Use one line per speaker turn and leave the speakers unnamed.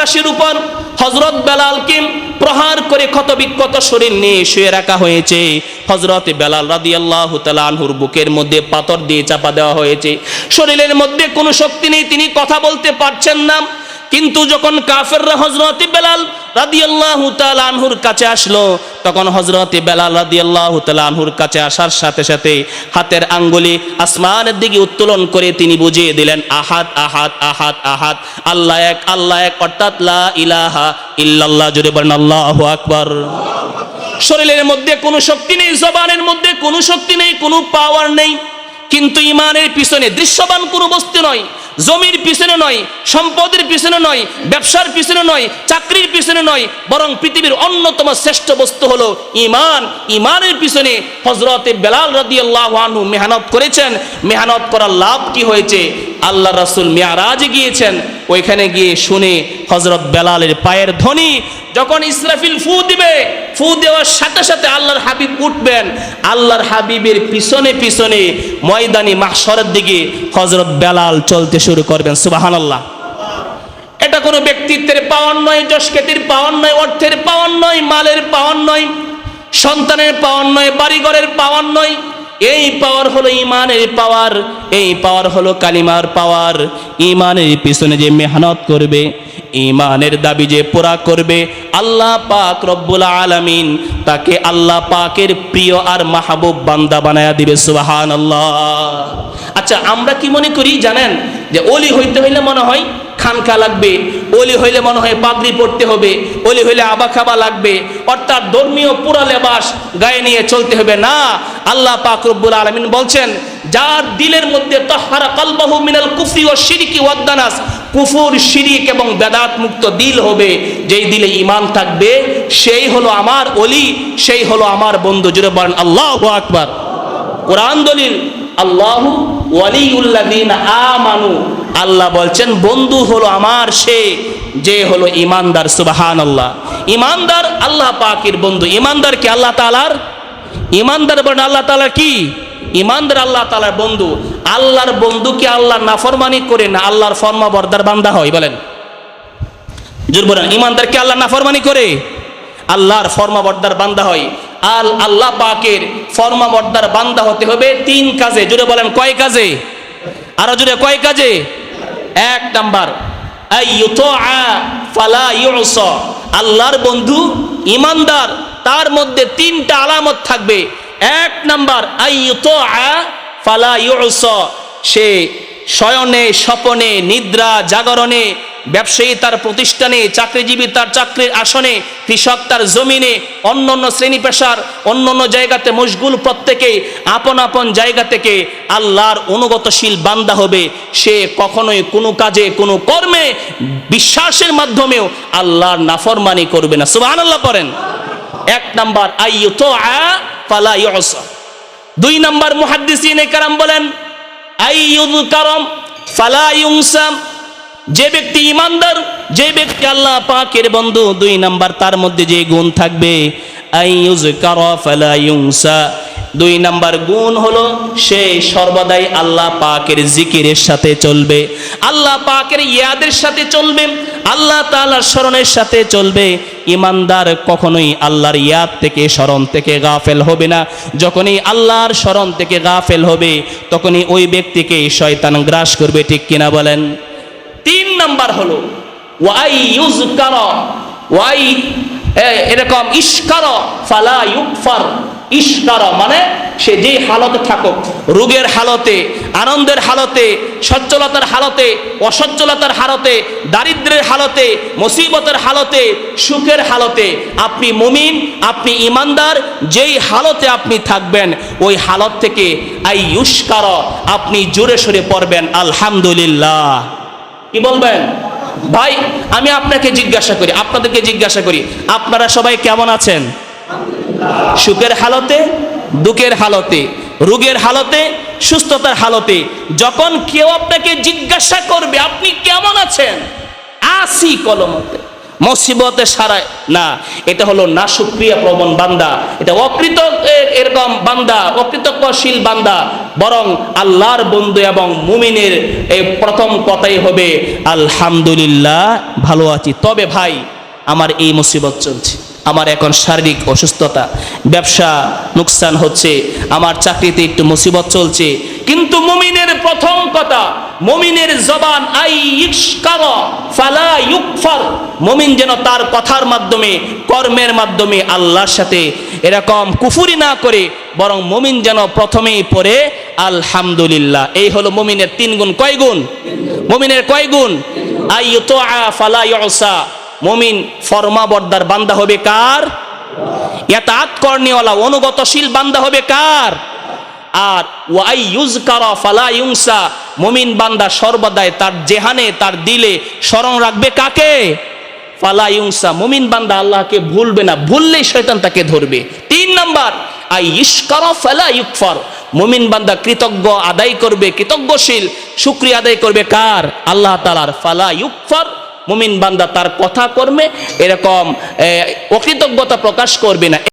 ফরাসির উপর হজরত বেলালকে প্রহার করে ক্ষত বিক্ষত শরীর নিয়ে শুয়ে রাখা হয়েছে। হজরত বেলাল রাদি আল্লাহ আনহুর বুকের মধ্যে পাথর দিয়ে চাপা দেওয়া হয়েছে। শরীরের মধ্যে কোনো শক্তি নেই, তিনি কথা বলতে পারছেন না। কিন্তু যখন কাফেররা হজরত বেলাল রাদিয়াল্লাহু তাআলা আনহুর কাছে আসলো, তখন হজরত বেলাল রাদিয়াল্লাহু তাআলা আনহুর কাছে আসার সাথে সাথে হাতের আঙ্গুলি আসমানের দিকে উত্তোলন করে তিনি বুঝিয়ে দিলেন, আহাদ আহাদ আহাদ আহাদ, আল্লাহ এক আল্লাহ এক, অর্থাৎ লা ইলাহা ইল্লাল্লাহ জুড়ে বলেন আল্লাহু আকবার। শরীরের মধ্যে কোনো শক্তি নেই, জবানের মধ্যে কোনো শক্তি নেই, কোনো পাওয়ার নেই, কিন্তু ইমানের পিছনে দৃশ্যবান কোনো বস্তু নয়। জমির পিছনে নয়, সম্পদের পিছনে নয়, ব্যবসার পিছনে নয়, চাকরির পিছনে নয়, বরং পৃথিবীর অন্যতম শ্রেষ্ঠ বস্তু হলো ইমান ইমানের পিছনে হজরতে বেলাল রাদি আনহু মেহনত করেছেন। মেহনত করার লাভ কি হয়েছে? আল্লাহ রাসুল মেয়ারাজে গিয়েছেন। ওইখানে গিয়ে শুনে হজরত বেলালের পায়ের ধ্বনি, যখন ইসরাফিল ফু দিবে ফু দেওয়ার সাথে সাথে আল্লাহর হাবিব উঠবেন। আল্লাহর হাবিবের পিছনে পিছনে ময়দানি মাহসরের দিকে হজরত বেলাল চলতে শুরু করবেন সুবাহান আল্লাহ এটা কোনো ব্যক্তিত্বের পাওয়ার নয় যশকেতির পাওয়ার নয়, অর্থের পাওয়ার নয়, মালের পাওয়ার নয়, সন্তানের পাওয়ার নয়, বাড়িঘরের পাওয়ার নয়। এই পাওয়ার হলো ইমানের পাওয়ার, এই পাওয়ার হলো কালিমার পাওয়ার। ইমানের পিছনে যে মেহনত করবে ইমানের দাবি যে পুরা করবে, আল্লাহ পাক রব্বুল আলামিন তাকে আল্লাহ পাকের প্রিয় আর মাহবুব বান্দা বানায়া দিবে সুবাহান আল্লাহ আচ্ছা আমরা কি মনে করি জানেন যে অলি হইতে হইলে মনে হয় খানকা লাগবে অলি হইলে মনে হয় পাগড়ি পড়তে হবে অলি হইলে আবা খাবা লাগবে, অর্থাৎ ধর্মীয় পুরা লেবাস গায়ে নিয়ে চলতে হবে। না, আল্লাহ পাক রব্বুল আলামিন বলছেন, যার দিলের মধ্যে তাহারা কালবাহু মিনাল কুফি ও শিরিকি ওয়াদ্দানাস কুফুর, শিরিক এবং বেদাত মুক্ত দিল হবে। যেই দিলে ইমান থাকবে, সেই হলো আমার অলি সেই হলো আমার বন্ধু। জুড়ে বলেন, আল্লাহ আকবার। কোরআন দলিল আল্লাহ ওয়ালিউল্লাযীনা আমানু। আল্লাহ বলছেন, বন্ধু হলো আমার সে, যে হলো ইমানদার সুবাহান আল্লাহ ইমানদার আল্লাহ পাকের বন্ধু। ইমানদার কি আল্লাহ তালার ইমানদার বলেন আল্লাহ তালার কি? ইমানদার আল্লাহ তালার বন্ধু। আল্লাহর বন্ধু কি আল্লাহ নাফরমানি করে না আল্লাহর ফর্মা বর্দার বান্দা হয়? বলেন। জোর বলেন, ইমানদার কি আল্লাহ নাফরমানি করে? আল্লাহর ফর্মা বর্দার বান্দা হয়। আল আল্লাহ পাকের ফর্মা বর্দার বান্দা হতে হবে তিন কাজে। জুড়ে বলেন, কয় কাজে? আরও জুড়ে কয় কাজে? এক নাম্বার আল্লাহর বন্ধু, ইমানদার, তার মধ্যে তিনটা আলামত থাকবে। এক নাম্বার সে শয়নে, স্বপনে, নিদ্রা, জাগরণে ব্যবসায়ী তার প্রতিষ্ঠানে, চাকরিজীবী তার চাকরির আসনে, কৃষক তার জমিনে অন্য অন্য শ্রেণি পেশার অন্য অন্য জায়গাতে মশগুল প্রত্যেকে, আপন আপন জায়গা থেকে আল্লাহর অনুগতশীল বান্দা হবে। সে কখনোই কোনো কাজে, কোনো কর্মে বিশ্বাসের মাধ্যমেও আল্লাহর নাফরমানি করবে না। সুবাহ আল্লাহ পড়েন। এক নাম্বার দুই নাম্বার মুহাদ্দিসিনে কারাম বলেন আইয়ুল কারম ফালা ইউনসাম যে ব্যক্তি ইমানদার, যে ব্যক্তি আল্লাহ পাকের বন্ধু, দুই নাম্বার তার মধ্যে যে গুণ থাকবে দুই নাম্বার গুণ হলো, সে সর্বদাই আল্লাহ পাকের জিকিরের সাথে চলবে। আল্লাহ পাকের ইয়াদের সাথে চলবে, আল্লাহ তাআলার স্মরণের সাথে চলবে। ইমানদার কখনোই আল্লাহর ইয়াদ থেকে, স্মরণ থেকে গাফেল হবে না। যখনই আল্লাহর স্মরণ থেকে গাফেল হবে, তখনই ওই ব্যক্তিকে শয়তান গ্রাস করবে, ঠিক কিনা বলেন? তিন নাম্বার হলো, ওয়াই ইউজকার, ওয়াই এরকম ইস্কার ফালা ইউকফার। ইস্কার মানে সে যে হালতে থাকুক, রোগের হালতে, আনন্দের হালতে, সচ্ছলতার হালতে, অসচ্ছলতার হালতে, দারিদ্রের হালতে, মুসিবতের হালতে, সুখের হালতে। আপনি মুমিন, আপনি ইমানদার, যেই হালতে আপনি থাকবেন, ওই হালত থেকে আই ইউস্কার আপনি জোরে সরে পড়বেন, আলহামদুলিল্লাহ। কি বলবেন? ভাই, আমি আপনাকে জিজ্ঞাসা করি, আপনাদেরকে জিজ্ঞাসা করি, আপনারা সবাই কেমন আছেন? সুখের হালতে, দুঃখের হালতে, রোগের হালতে, সুস্থতার হালতে, যখন কেউ আপনাকে জিজ্ঞাসা করবে, আপনি কেমন আছেন? আসি কলমতে। মুসিবতে সারায়। না, এটা হলো না সুক্রিয়া প্রবণ বান্দা। এটা অকৃত এরকম বান্দা, অকৃতজ্ঞশীল বান্দা। বরং আল্লাহর বন্ধু এবং মুমিনের এই প্রথম কথাই হবে, আলহামদুলিল্লাহ, ভালো আছি। তবে ভাই, আমার এই মুসিবত চলছে। আমার এখন শারীরিক অসুস্থতা। ব্যবসা নুকসান হচ্ছে। আমার চাকরিতে একটু মুসিবত চলছে। কিন্তু মুমিনের প্রথম কথা, মুমিনের জবান, আই ইশকার, ফালা ইউকফার। মুমিন যেন তার কথার মাধ্যমে, কর্মের মাধ্যমে আল্লাহর সাথে এরকম কুফুরি না করে, বরং মুমিন যেন প্রথমেই পড়ে, আলহামদুলিল্লাহ। এই হলো মুমিনের তিন গুণ। কয় গুণ? মুমিনের কয় গুণ? আই ফালা ইউসা। মুমিন ফরমাবর্দার বান্দা হবে কার? ইয়াতাত করনিওয়ালা অনুগতশীল বান্দা হবে কার? আর ওয়াই ইউজ ইউজকারা ফালা ইউংসা, মুমিন বান্দা সর্বদাই তার জেহানে, তার দিলে স্মরণ রাখবে কাকে? ফালা ইউংসা, মুমিন বান্দা আল্লাহকে ভুলবে না, ভুললেই শয়তান তাকে ধরবে। তিন নাম্বার, আই ইশকারা ফালা ইউকফার, মুমিন বান্দা কৃতজ্ঞ আদায় করবে, কৃতজ্ঞশীল, শুক্রিয়া আদায় করবে কার? আল্লাহ তালার ফালা ইউকফার, মুমিন বান্দা তার কথা কর্মে এরকম অকৃতজ্ঞতা প্রকাশ করবে না।